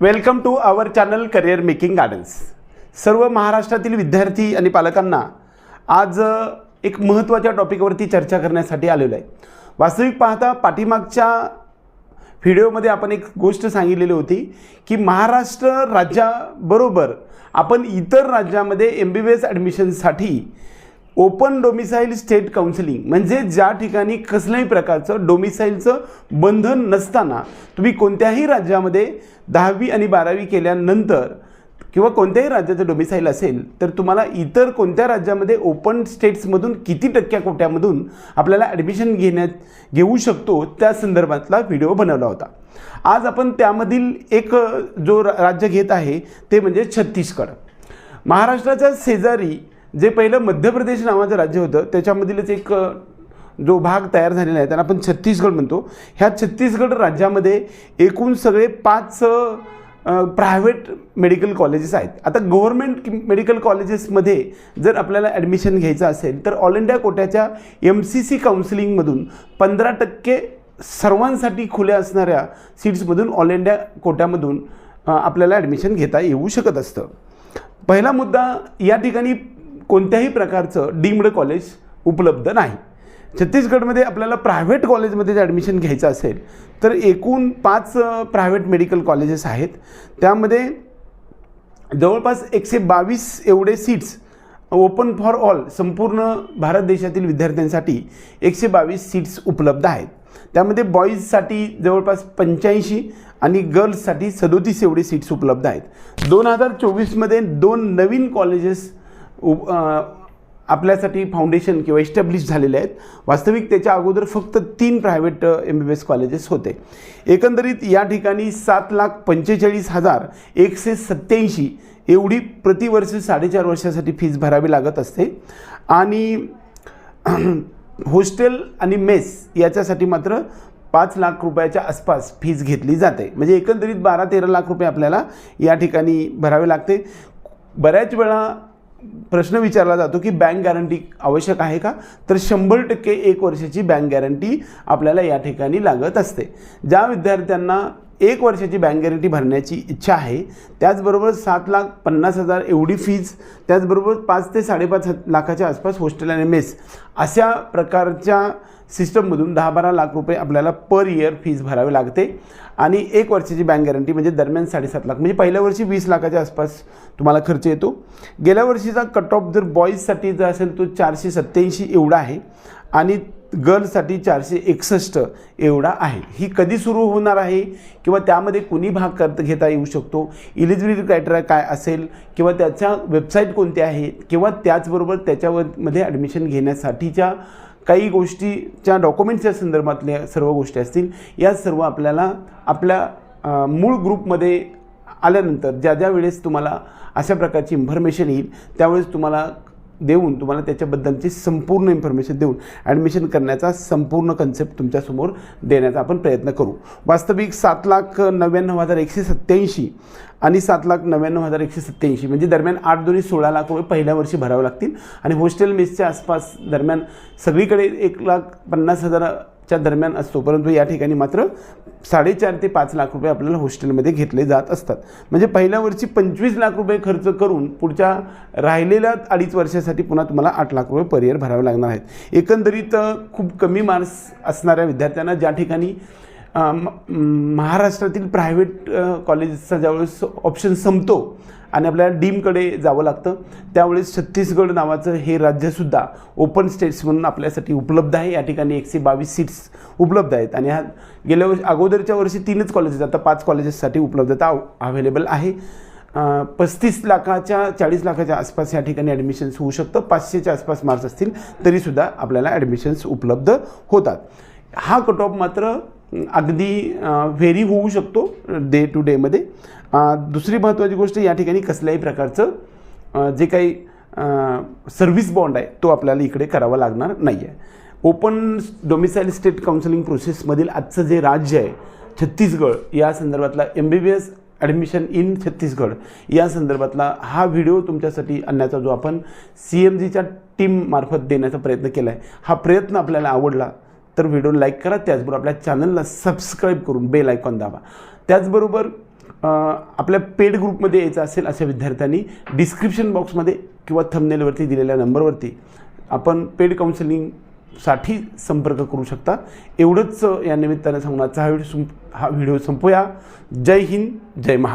Welcome to our channel career making gardens. सर्व महाराष्ट्रातील विद्यार्थी आणि पालकांना आज एक महत्त्वाच्या टॉपिकवरती चर्चा करण्यासाठी आलेलो आहे. वास्तविक पाहता पाठीमागच्या व्हिडिओमध्ये आपण एक गोष्ट सांगितलेली होती की महाराष्ट्र राज्याबरोबर आपण इतर राज्यामध्ये एम बी बी एस ॲडमिशनसाठी ओपन डोमिसाईल स्टेट काउन्सिलिंग म्हणजे ज्या ठिकाणी कसल्याही प्रकारचं डोमिसाईलचं बंधन नसताना तुम्ही कोणत्याही राज्यामध्ये दहावी आणि बारावी केल्यानंतर किंवा कोणत्याही राज्याचं डोमिसाईल असेल तर तुम्हाला इतर कोणत्या राज्यामध्ये ओपन स्टेट्समधून किती टक्क्या कोट्यामधून आपल्याला ॲडमिशन घेण्यात घेऊ शकतो त्या संदर्भातला व्हिडिओ बनवला होता. आज आपण त्यामधील एक जो रा- राज्य घेत आहे ते म्हणजे छत्तीसगड. महाराष्ट्राच्या शेजारी जे पहिलं मध्य प्रदेश नावाचं राज्य होतं त्याच्यामधीलच एक जो भाग तयार झालेला आहे त्यांना आपण छत्तीसगड म्हणतो. ह्या छत्तीसगड राज्यामध्ये एकूण सगळे पाच प्रायव्हेट मेडिकल कॉलेजेस आहेत. आता गव्हर्मेंट मेडिकल कॉलेजेसमध्ये जर आपल्याला ॲडमिशन घ्यायचं असेल तर ऑल इंडिया कोट्याच्या एम सी सी काउन्सिलिंगमधून पंधरा टक्के सर्वांसाठी खुल्या असणाऱ्या सीट्समधून ऑल इंडिया कोट्यामधून आपल्याला ॲडमिशन घेता येऊ शकत असतं. पहिला मुद्दा या ठिकाणी कोणत्याही प्रकारचं डीम्ड कॉलेज उपलब्ध नाही. छत्तीसगडमध्ये आपल्याला प्रायव्हेट कॉलेजमध्ये जर ॲडमिशन घ्यायचं असेल तर एकूण पाच प्रायव्हेट मेडिकल कॉलेजेस आहेत. त्यामध्ये जवळपास एकशे बावीस एवढे सीट्स ओपन फॉर ऑल संपूर्ण भारत देशातील विद्यार्थ्यांसाठी एकशे बावीस सीट्स उपलब्ध आहेत. त्यामध्ये बॉईजसाठी जवळपास पंच्याऐंशी आणि गर्ल्ससाठी सदोतीस एवढी सीट्स उपलब्ध आहेत. दोन हजार चोवीसमध्ये दोन नवीन कॉलेजेस उप आपल्यासाठी फाउंडेशन किंवा इस्टॅब्लिश झालेले आहेत. वास्तविक त्याच्या अगोदर फक्त तीन private M B B S colleges होते. एकंदरीत या ठिकाणी सात लाख पंचेचाळीस हजार एकशे सत्त्याऐंशी एवढी प्रतिवर्ष साडेचार वर्षासाठी फीज भरावी लागत असते. आणि हॉस्टेल आणि मेस याच्यासाठी मात्र पाच लाख रुपयाच्या आसपास फीज घेतली जाते. म्हणजे एकंदरीत बारा तेरा लाख रुपये आपल्याला या ठिकाणी भरावे लागते. बऱ्याच वेळा प्रश्न विचारला जातो की बँक गॅरंटी आवश्यक आहे का? तर शंभर टक्के एक वर्षाची बँक गॅरंटी आपल्याला या ठिकाणी लागत असते. ज्या विद्यार्थ्यांना एक वर्षाची बँक गॅरंटी भरण्याची इच्छा आहे त्याचबरोबर सात लाख पन्नास हजार एवढी फीज त्याचबरोबर पाच ते साडेपाच लाखाच्या आसपास हॉस्टेल आणि मेस अशा प्रकारच्या सिस्टममधून दहा बारा लाख रुपये आपल्याला पर इयर फीज भरावी लागते. आणि एक वर्षाची बँक गॅरंटी म्हणजे दरम्यान साडेसात लाख. म्हणजे पहिल्या वर्षी वीस लाखाच्या आसपास तुम्हाला खर्च येतो. गेल्या वर्षीचा कट ऑफ जर बॉईजसाठी जर असेल तो चारशे सत्त्याऐंशी एवढा आहे. आणि गर्ल्ससाठी चारशे एकसष्ट एवढा आहे. ही कधी सुरू होणार आहे? किंवा त्यामध्ये कुणी भाग करत घेता येऊ शकतो? इलिजिबिलिटी क्रायटेरिया काय असेल? किंवा त्याच्या वेबसाईट कोणत्या आहेत? किंवा त्याचबरोबर त्याच्यावर मध्ये ॲडमिशन घेण्यासाठीच्या काही गोष्टीच्या डॉक्युमेंट्सच्या संदर्भातल्या सर्व गोष्टी असतील या सर्व आपल्याला आपल्या मूळ ग्रुपमध्ये आल्यानंतर ज्या ज्या वेळेस तुम्हाला अशा प्रकारची इन्फॉर्मेशन येईल त्यावेळेस तुम्हाला देऊन तुम्हाला त्याच्याबद्दलची संपूर्ण इन्फॉर्मेशन देऊन ॲडमिशन करण्याचा संपूर्ण कन्सेप्ट तुमच्यासमोर देण्याचा आपण प्रयत्न करू. वास्तविक सात लाख नव्याण्णव हजार एकशे सत्त्याऐंशी आणि सात लाख नव्याण्णव हजार एकशे सत्त्याऐंशी म्हणजे दरम्यान आठ दोन्ही सोळा लाख रुपये पहिल्या वर्षी भरावे लागतील. आणि हॉस्टेल मेसच्या आसपास दरम्यान सगळीकडे एक लाख पन्नास हजाराच्या दरम्यान असतो. परंतु या ठिकाणी मात्र साडेचार ते पाच लाख रुपये आपल्याला हॉस्टेलमध्ये घेतले जात असतात. म्हणजे पहिल्या वर्षी पंचवीस लाख रुपये खर्च करून पुढच्या राहिलेल्या अडीच वर्षासाठी पुन्हा तुम्हाला आठ लाख रुपये परियर भरावे लागणार आहेत. एकंदरीत खूप कमी मार्क्स असणाऱ्या विद्यार्थ्यांना ज्या ठिकाणी महाराष्ट्रातील प्रायव्हेट कॉलेजचा ज्यावेळेस ऑप्शन संपतो आणि आपल्याला डीमकडे जावं लागतं त्यावेळेस छत्तीसगड नावाचं हे राज्यसुद्धा ओपन स्टेट्स म्हणून आपल्यासाठी उपलब्ध आहे. या ठिकाणी एकशे बावीस सीट्स उपलब्ध आहेत. आणि ह्या गेल्या वर्षी अगोदरच्या वर्षी तीनच कॉलेजेस आता पाच कॉलेजेससाठी उपलब्धता अवेलेबल आहे. पस्तीस लाखाच्या चाळीस लाखाच्या आसपास या ठिकाणी ॲडमिशन्स होऊ शकतं. पाचशेच्या आसपास मार्क्स असतील तरीसुद्धा आपल्याला ॲडमिशन्स उपलब्ध होतात. हा कट ऑफ मात्र अगदी व्हेरी होऊ शकतो डे टू डेमध्ये दुसरी महत्त्वाची गोष्ट या ठिकाणी कसल्याही प्रकारचं जे काही सर्व्हिस बॉन्ड आहे तो आपल्याला इकडे करावा लागणार नाही आहे ओपन डोमिसाईल स्टेट काउन्सिलिंग प्रोसेसमधील आजचं जे राज्य आहे छत्तीसगड या संदर्भातला M B B S admission in Chhattisgarh या संदर्भातला हा व्हिडिओ तुमच्यासाठी आणण्याचा जो आपण सी एम जीच्या टीममार्फत देण्याचा प्रयत्न केला आहे हा प्रयत्न आपल्याला आवडला तर व्हिडिओ लाईक करा त्याचबरोबर आपल्या चॅनलला सबस्क्राईब करून बेल आयकॉन दाबा. त्याचबरोबर आपल्या पेड ग्रुपमध्ये यायचं असेल अशा विद्यार्थ्यांनी डिस्क्रिप्शन बॉक्समध्ये किंवा थंबनेलवरती दिलेल्या नंबरवरती आपण पेड काउन्सिलिंगसाठी संपर्क करू शकता. एवढंच या निमित्तानं सांगून आजचा हा व्हिडिओ संप हा व्हिडिओ संपूया. जय हिंद जय महाराष्ट्र.